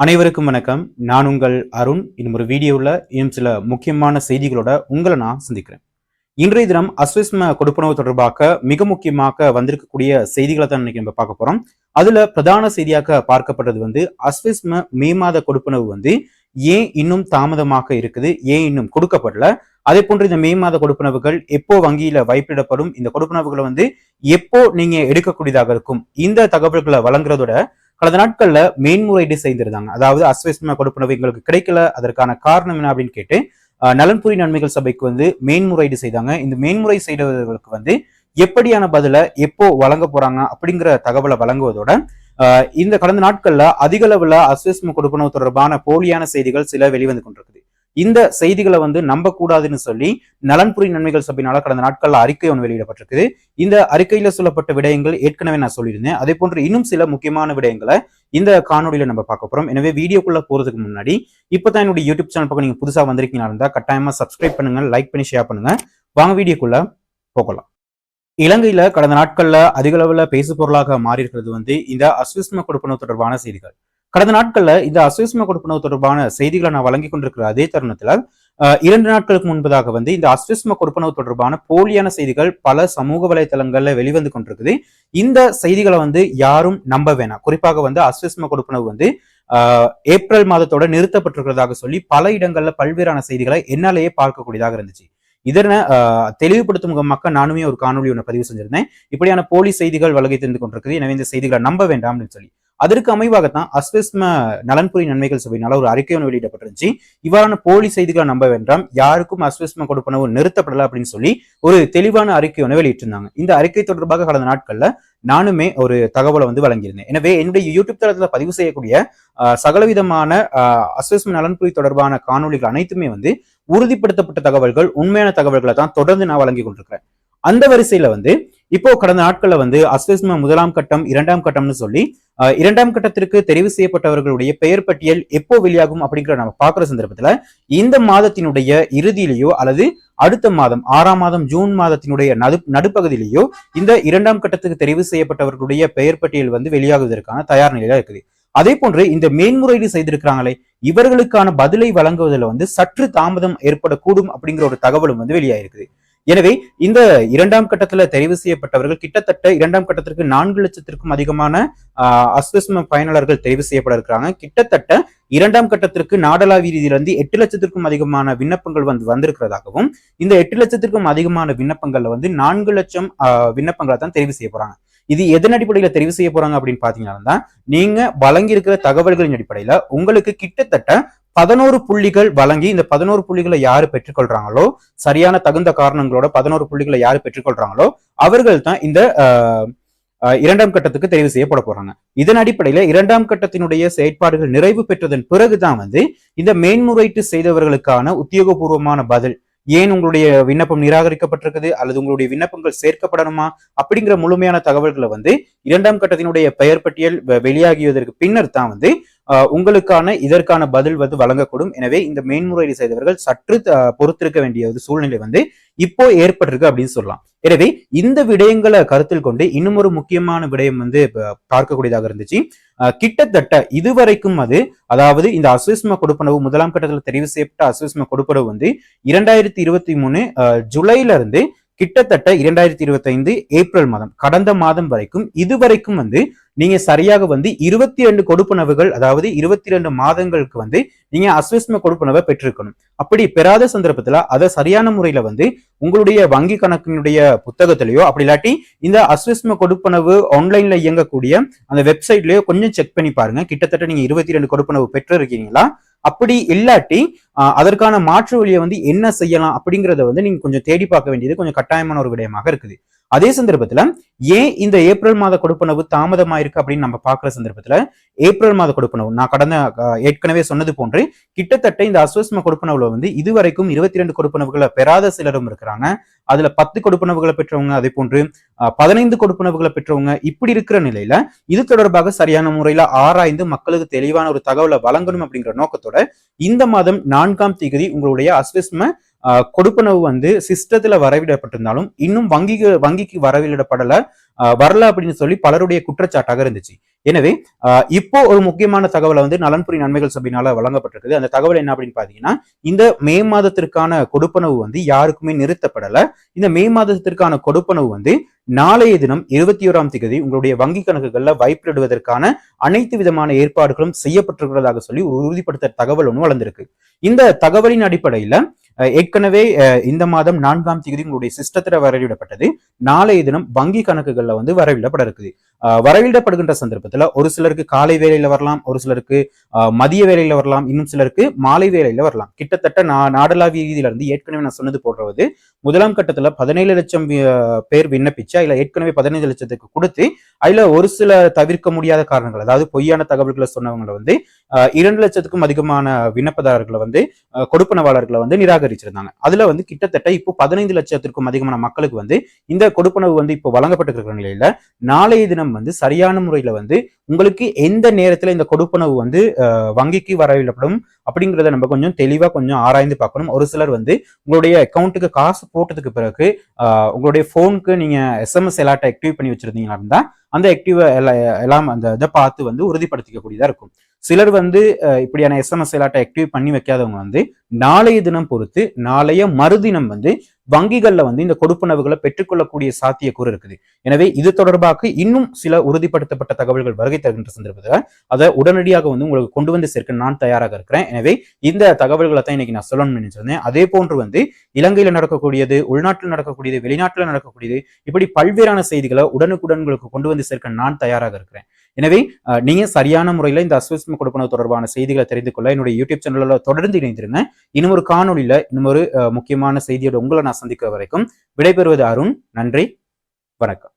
அனைவருக்கும் வணக்கம். நான் உங்கள் அருண். இன்னும் ஒரு வீடியோவில் இன்னும் சில முக்கியமான செய்திகளோட உங்களை நான் சந்திக்கிறேன். இன்றைய தினம் அஸ்விஸ்ம கொடுப்பனவு தொடர்பாக மிக முக்கியமாக வந்திருக்கக்கூடிய செய்திகளை தான் இன்னைக்கு நம்ம பார்க்க போறோம். அதுல பிரதான செய்தியாக பார்க்கப்பட்டது வந்து அஸ்விஸ்ம மே மாத கொடுப்பனவு வந்து ஏன் இன்னும் தாமதமாக இருக்குது ஏன் இன்னும் கொடுக்கப்படல? அதே போன்று இந்த மே மாத கொடுப்பனவுகள் எப்போ வங்கியில வைப்பிடப்படும் இந்த கொடுப்பனவுகளை வந்து எப்போ நீங்க எடுக்கக்கூடியதாக இருக்கும் இந்த தகவல்களை வழங்குறதோட கடந்த நாட்கள்ல மேன்முறையீடு செய்திருந்தாங்க. அதாவது அஸ்வஸ்ம கொடுப்பனவு எங்களுக்கு கிடைக்கல அதற்கான காரணம் என்ன அப்படின்னு கேட்டு நலன்புரி நன்மைகள் சபைக்கு வந்து மேன்முறையீடு செய்தாங்க. இந்த மேன்முறை செய்தவர்களுக்கு வந்து எப்படியான பதில எப்போ வழங்க போறாங்க அப்படிங்கிற தகவலை வழங்குவதோட இந்த கடந்த நாட்கள்ல அதிக அளவுல அஸ்வஸ்ம கொடுப்பனவு தொடர்பான போலியான செய்திகள் சில வெளிவந்து கொண்டிருக்குது. இந்த செய்திகளை வந்து நம்பக்கூடாதுன்னு சொல்லி நலன்புரி நன்மைகள் சபையினால கடந்த நாட்கள்ல அறிக்கை ஒன்று வெளியிடப்பட்டிருக்குது. இந்த அறிக்கையில சொல்லப்பட்ட விடயங்கள் ஏற்கனவே நான் சொல்லியிருந்தேன். அதே போன்று இன்னும் சில முக்கியமான விடயங்களை இந்த காணொலியில நம்ம பார்க்க போறோம். எனவே வீடியோக்குள்ள போறதுக்கு முன்னாடி இப்பதான் என்னுடைய யூடியூப் சேனல் பக்கம் நீங்க புதுசா வந்திருக்கீங்களா இருந்தா கட்டாயமா சப்ஸ்கிரைப் பண்ணுங்க லைக் பண்ணி ஷேர் பண்ணுங்க. வாங்க வீடியோக்குள்ள போகலாம். இலங்கையில கடந்த நாட்கள்ல அதிக அளவுல பேசு பொருளாக மாறி இருக்கிறது வந்து இந்த அஸ்விஸ்ம கொடுப்பனவு தொடர்பான செய்திகள். கடந்த நாட்கள்ல இந்த அஸ்விஸ்ம கொடுப்பனவு தொடர்பான செய்திகளை நான் வழங்கி கொண்டிருக்கிற அதே தருணத்துல இரண்டு நாட்களுக்கு முன்பதாக வந்து இந்த அஸ்விஸ்ம கொடுப்பனவு தொடர்பான போலியான செய்திகள் பல சமூக வலைதளங்கள்ல வெளிவந்து கொண்டிருக்குது. இந்த செய்திகளை வந்து யாரும் நம்ப வேணாம். குறிப்பாக வந்து அஸ்விஸ்ம கொடுப்பனவு வந்து ஆஹ், ஏப்ரல் மாதத்தோட நிறுத்தப்பட்டிருக்கிறதாக சொல்லி பல இடங்கள்ல பல்வேறான செய்திகளை என்னாலேயே பார்க்கக்கூடியதாக இருந்துச்சு. இதனை தெளிவுபடுத்தும் மக்கள் நானுமே ஒரு காணொலி ஒன்று பதிவு செஞ்சிருந்தேன். இப்படியான போலி செய்திகள் வழங்கி தெரிந்து கொண்டிருக்குது. எனவே இந்த செய்திகளை நம்ப வேண்டாம் அப்படின்னு சொல்லி. அதற்கு அமைவாகத்தான் அஸ்விஸ்ம நலன்புரி நன்மைகள் சபையினால ஒரு அறிக்கை ஒன்று வெளியிடப்பட்டிருந்துச்சு. இவ்வாறான போலி செய்திகளை நம்ப வேண்டாம் யாருக்கும் அஸ்விஸ்ம கொடுப்பனவு நிறுத்தப்படல அப்படின்னு சொல்லி ஒரு தெளிவான அறிக்கை ஒன்று வெளியிட்டிருந்தாங்க. இந்த அறிக்கை தொடர்பாக கடந்த நாட்கள்ல நானுமே ஒரு தகவலை வந்து வழங்கியிருந்தேன். எனவே என்னுடைய யூடியூப் தளத்துல பதிவு செய்யக்கூடிய சகலவிதமான அஸ்வஸ்ம அஸ்விஸ்ம நலன்புரி தொடர்பான காணொளிகள் அனைத்துமே வந்து உறுதிப்படுத்தப்பட்ட தகவல்கள் உண்மையான தகவல்களை தான் தொடர்ந்து நான் வழங்கி கொண்டிருக்கிறேன். அந்த வரிசையில வந்து இப்போ கடந்த நாட்கள்ல வந்து அஸ்வஸ்ம முதலாம் கட்டம் இரண்டாம் கட்டம்னு சொல்லி ஆஹ், இரண்டாம் கட்டத்திற்கு தெரிவு செய்யப்பட்டவர்களுடைய பெயர் பட்டியல் எப்போ வெளியாகும் அப்படிங்கிற நம்ம பார்க்குற சந்தர்ப்பத்துல இந்த மாதத்தினுடைய இறுதியிலேயோ அல்லது அடுத்த மாதம் ஆறாம் மாதம் ஜூன் மாதத்தினுடைய நடு நடுப்பகுதியிலேயோ இந்த இரண்டாம் கட்டத்துக்கு தெரிவு செய்யப்பட்டவர்களுடைய பெயர் பட்டியல் வந்து வெளியாகுவதற்கான தயார் நிலையில இருக்குது. அதே போன்று இந்த மேன்முறையீடு செய்திருக்கிறாங்களே இவர்களுக்கான பதிலை வழங்குவதில் வந்து சற்று தாமதம் ஏற்படக்கூடும் அப்படிங்கிற ஒரு தகவலும் வந்து வெளியாயிருக்குது. எனவே இந்த இரண்டாம் கட்டத்துல தெரிவு செய்யப்பட்டவர்கள் கிட்டத்தட்ட இரண்டாம் கட்டத்திற்கு நான்கு லட்சத்திற்கும் அதிகமான ஆஹ், பயனாளர்கள் தெரிவு செய்யப்பட இருக்கிறாங்க. கிட்டத்தட்ட இரண்டாம் கட்டத்திற்கு நாடளாவிய ரீதியிலிருந்து எட்டு லட்சத்திற்கும் அதிகமான விண்ணப்பங்கள் வந்து வந்திருக்கிறதாகவும் இந்த எட்டு லட்சத்திற்கும் அதிகமான விண்ணப்பங்கள்ல வந்து நான்கு லட்சம் ஆஹ், விண்ணப்பங்களை தான் தெரிவு செய்ய போறாங்க. இது எதன் அடிப்படையில தெரிவு செய்ய போறாங்க அப்படின்னு பாத்தீங்கன்னா நீங்க வழங்கி இருக்கிற தகவல்களின் அடிப்படையில உங்களுக்கு கிட்டத்தட்ட பதினோரு புள்ளிகள் வழங்கி இந்த பதினோரு புள்ளிகளை யாரு பெற்றுக்கொள்றாங்களோ சரியான தகுந்த காரணங்களோட பதினோரு புள்ளிகளை யாரு பெற்றுக்கொள்றாங்களோ அவர்கள் தான் இந்த ஆஹ், இரண்டாம் கட்டத்துக்கு தெரிவு செய்யப்பட போறாங்க. இதன் அடிப்படையில இரண்டாம் கட்டத்தினுடைய செயற்பாடுகள் நிறைவு பெற்றதன் பிறகுதான் வந்து இந்த மேன்முறையீட்டு செய்தவர்களுக்கான உத்தியோகபூர்வமான பதில் ஏன் உங்களுடைய விண்ணப்பம் நிராகரிக்கப்பட்டிருக்குது அல்லது உங்களுடைய விண்ணப்பங்கள் சேர்க்கப்படணுமா அப்படிங்கிற முழுமையான தகவல்களை வந்து இரண்டாம் கட்டத்தினுடைய பெயர் பட்டியல் வெளியாகியதற்கு பின்னர் தான் வந்து உங்களுக்கான இதற்கான பதில் வந்து வழங்கக்கூடும். எனவே இந்த மேன்முறையீடு செய்தவர்கள் சற்று பொறுத்திருக்க வேண்டிய ஒரு சூழ்நிலை வந்து இப்போ ஏற்பட்டிருக்கு அப்படின்னு சொல்லலாம். எனவே இந்த விடயங்களை கருத்தில் கொண்டு இன்னும் ஒரு முக்கியமான விடயம் வந்து பார்க்கக்கூடியதாக இருந்துச்சு. ஆஹ், கிட்டத்தட்ட இதுவரைக்கும் அது அதாவது இந்த அசுவிஸ்ம கொடுப்பனவு முதலாம் கட்டத்தில் தெரிவு செய்யப்பட்ட அசுவிஸ்ம கொடுப்பனவு வந்து இரண்டாயிரத்தி இருபத்தி மூணு ஜூலைல இருந்து கிட்டத்தட்ட இரண்டாயிரத்தி இருபத்தி ஐந்து ஏப்ரல் மாதம் கடந்த மாதம் வரைக்கும் இதுவரைக்கும் வந்து நீங்க சரியாக வந்து இருபத்தி ரெண்டு கொடுப்பனவுகள் அதாவது இருபத்தி ரெண்டு மாதங்களுக்கு வந்து நீங்க அஸ்விஸ்ம கொடுப்பனவை பெற்றிருக்கணும். அப்படி பெறாத சந்தர்ப்பத்துல அதை சரியான முறையில வந்து உங்களுடைய வங்கி கணக்கினுடைய புத்தகத்திலேயோ அப்படி இல்லாட்டி இந்த அஸ்விஸ்ம கொடுப்பனவு ஆன்லைன்ல இயங்கக்கூடிய அந்த வெப்சைட்லயோ கொஞ்சம் செக் பண்ணி பாருங்க. கிட்டத்தட்ட நீங்க இருபத்தி ரெண்டு கொடுப்பனவு பெற்றிருக்கீங்களா? அப்படி இல்லாட்டி அதற்கான மாற்று வழியை வந்து என்ன செய்யலாம் அப்படிங்கிறத வந்து நீங்க கொஞ்சம் தேடி பார்க்க வேண்டியது கொஞ்சம் கட்டாயமான ஒரு விடயமாக இருக்குது. அதே சந்தர்ப்பத்துல ஏன் இந்த ஏப்ரல் மாத கொடுப்பனவு தாமதமாயிருக்கு அப்படின்னு நம்ம பார்க்குற சந்தர்ப்பத்துல ஏப்ரல் மாத கொடுப்பனவு நான் கடந்த ஏற்கனவே சொன்னது போன்று கிட்டத்தட்ட இந்த அஸ்வஸ்ம கொடுப்பனவுல வந்து இதுவரைக்கும் இருபத்தி ரெண்டு கொடுப்பனவுகளை பெறாத சிலரும் இருக்கிறாங்க. அதுல பத்து கொடுப்பனவுகளை பெற்றவங்க அதே போன்று பதினைந்து கொடுப்பனவுகளை பெற்றவங்க இப்படி இருக்கிற நிலையில இது தொடர்பாக சரியான முறையில ஆராய்ந்து மக்களுக்கு தெளிவான ஒரு தகவலை வழங்கணும் அப்படிங்கிற நோக்கத்தோட இந்த மாதம் நான் நான்காம் தேதி உங்களுடைய அஸ்விஸ்ம கொடுப்பனவு வந்து சிஸ்டத்துல வரவிடப்பட்டிருந்தாலும் இன்னும் வங்கிக்கு வங்கிக்கு வரவிடப்படல. வரல அப்படின்னு சொல்லி பலருடைய குற்றச்சாட்டாக இருந்துச்சு. எனவே இப்போ ஒரு முக்கியமான தகவலை வந்து நலன்புரி நன்மைகள் சபையினால வழங்கப்பட்டிருக்குது. அந்த தகவல் என்ன அப்படின்னு பாத்தீங்கன்னா இந்த மே மாதத்திற்கான கொடுப்பனவு வந்து யாருக்குமே நிறுத்தப்படல. இந்த மே மாதத்திற்கான கொடுப்பனவு வந்து நாளைய தினம் இருபத்தி ஓராம் தேதி உங்களுடைய வங்கி கணக்குகளில் வைப்பிடுவதற்கான அனைத்து விதமான ஏற்பாடுகளும் செய்யப்பட்டிருக்கிறதாக சொல்லி ஒரு உறுதிப்படுத்த தகவல் ஒன்று வளர்ந்திருக்கு. இந்த தகவலின் அடிப்படையில ஏற்கனவே இந்த மாதம் நான்காம் தேதி உங்களுடைய சிஸ்டத்துல வரவிடப்பட்டது. நாளைய தினம் வங்கி கணக்குகளில் வந்து வரவிடப்பட இருக்குது வரவிடப்படுகின்ற சந்தர்ப்பத்தில் ஒரு சிலருக்கு காலை வேலையில் வரலாம் ஒரு சிலருக்கு மதிய வேலையில் வரலாம் இன்னும் சிலருக்கு மாலை வேலையில் வரலாம். கிட்டத்தட்ட நா- நாடளாவிய ரீதியிலிருந்து ஏற்கனவே நான் சொன்னது போடுறது முதலாம் கட்டத்தில் பதினேழு லட்சம் பேர் விண்ணப்பிச்சு அதில் ஏற்கனவே பதினைந்து லட்சத்துக்கு கொடுத்து அதில் ஒரு சில தவிர்க்க முடியாத காரணங்கள் அதாவது பொய்யான தகவல்களை சொன்னவங்களை வந்து இரண்டு லட்சத்துக்கும் அதிகமான விண்ணப்பதாரர்களை வந்து கொடுப்பனவாளர்களை வந்து நிராகரிச்சிருந்தாங்க. அதுல வந்து கிட்டத்தட்ட இப்போ பதினைந்து லட்சத்திற்கும் அதிகமான மக்களுக்கு வந்து இந்த கொடுப்பனவு வந்து இப்போ வழங்கப்பட்டிருக்கிற நிலையில நாளைய தினம் வந்து சரியான முறையில வந்து உங்களுக்கு எந்த நேரத்தில் இந்த கொடுப்பனவு வந்து வங்கிக்கு வரவிடப்படும் அப்படிங்கிறத நம்ம கொஞ்சம் தெளிவா கொஞ்சம் ஆராய்ந்து பார்க்கணும். ஒரு சிலர் வந்து உங்களுடைய அக்கௌண்ட்டுக்கு காசு போட்டதுக்கு பிறகு ஆஹ், உங்களுடைய ஃபோனுக்கு நீங்க எஸ்எம்எஸ் எல்லாட்ட ஆக்டிவ் பண்ணி வச்சிருந்தீங்களா இருந்தால் அந்த ஆக்டிவ் எல்லாம் அந்த இதை பார்த்து வந்து உறுதிப்படுத்திக்கக்கூடியதா இருக்கும். சிலர் வந்து இப்படியான எஸ்எம்எஸ் எல்லாட்ட ஆக்டிவ் பண்ணி வைக்காதவங்க வந்து நாளைய தினம் பொறுத்து நாளைய மறுதினம் வந்து வங்கிகளில் வந்து இந்த கொடுப்பனவுகளை பெற்றுக்கொள்ளக்கூடிய சாத்தியக்கூறு இருக்குது. எனவே இது தொடர்பாக இன்னும் சில உறுதிப்படுத்தப்பட்ட தகவல்கள் வருகை தருகின்ற சந்தர்ப்பத்தில் அதை உடனடியாக வந்து உங்களுக்கு கொண்டு வந்து சேர்க்க நான் தயாராக இருக்கிறேன். எனவே இந்த தகவல்களை தான் இன்னைக்கு நான் சொல்லணும்னு நினைச்சிருந்தேன். அதே போன்று வந்து இலங்கையில் நடக்கக்கூடியது உள்நாட்டில் நடக்கக்கூடியது வெளிநாட்டில் நடக்கக்கூடியது இப்படி பல்வேறான செய்திகளை உடனுக்குடன் உங்களுக்கு கொண்டு வந்து சேர்க்க நான் தயாராக இருக்கிறேன். எனவே நீங்க சரியான முறையில் இந்த அஸ்வஸ்ம கொடுப்பனவு தொடர்பான செய்திகளை தெரிந்து கொள்ள என்னுடைய யூடியூப் சேனலில் தொடர்ந்து இணைந்திருங்க. இன்னும் ஒரு காணொலியில இன்னும் ஒரு முக்கியமான செய்தியோட உங்களை நான் சந்திக்க வரைக்கும் விடைபெறுவது அருண். நன்றி. வணக்கம்.